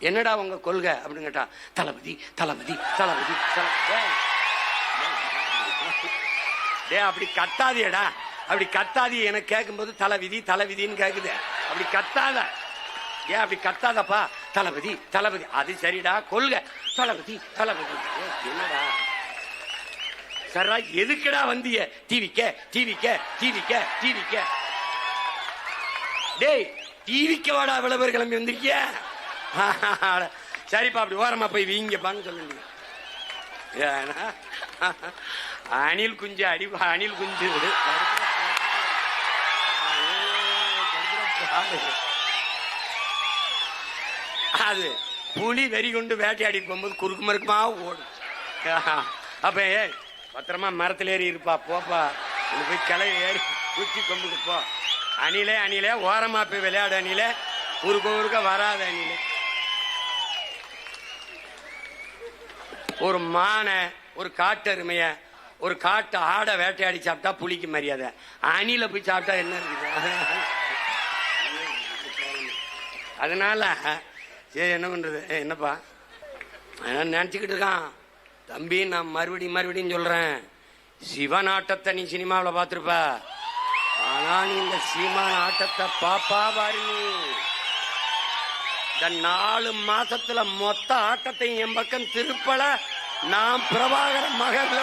என்னடா உங்க கொள்கை அப்படின்னு கேட்டா தளபதி தளபதி தளபதி டே அப்படி கத்தாதியடா அப்படி கத்தாதி எனக்கு கேட்கும்போது தலைவிதி தலைவிதின்னு கேக்குது. அப்படி கத்தாத. ஏன் அப்படி கத்தாதப்பா? தளபதி தளபதி. அது சரிடா கொள்கை. தளபதி தளபதி. என்னடா? சரா எதுக்குடா வந்திய? டிவிக்க டிவிக்க டிவிக்க டிவிக்க. டேய் டிவிக்க வாடா விளம்பரம் கிளம்பி வந்திருக்கிய. சரிப்பா அப்படி ஓரமா போய் வீங்கப்பான்னு சொல்லுங்க. ஏன்னா, அணில் குஞ்சு அடி அணில் குஞ்சு. விடு அது புலி வெறி கொண்டு வேட்டையாடி போகும்போது குறுக்கு மறுக்குமா ஓடும். அப்ப ஏ பத்திரமா மரத்துல ஏறி இருப்பா போப்பா. உள்ள போய் கிளை ஏறி குச்சி கொம்புக்கு போ. அணிலே அணிலே ஓரமா போய் விளையாடு அணிலே. குறுக்க குறுக்க வராது அணிலே. ஒரு மானை ஒரு காட்டெருமைய ஒரு காட்டு ஆடை வேட்டையாடி சாப்பிட்டா புளிக்கு மரியாதை. அணில போய் சாப்பிட்டா என்ன இருக்குது? அதனால சரி என்ன பண்றது? என்னப்பா? அவன் நினச்சிக்கிட்டு இருக்கான். தம்பி நான் மறுபடியும் மறுபடியும் சொல்றேன். சிவன் ஆட்டத்தை நீ சினிமாவில் பார்த்துருப்ப. ஆனா நீ இந்த சீமான் ஆட்டத்தை பாப்பா பாரு. இந்த நாலு மாசத்துல மொத்த ஆட்டத்தையும் என் பக்கம் திருப்பல. நான் பிரபாகர மகன்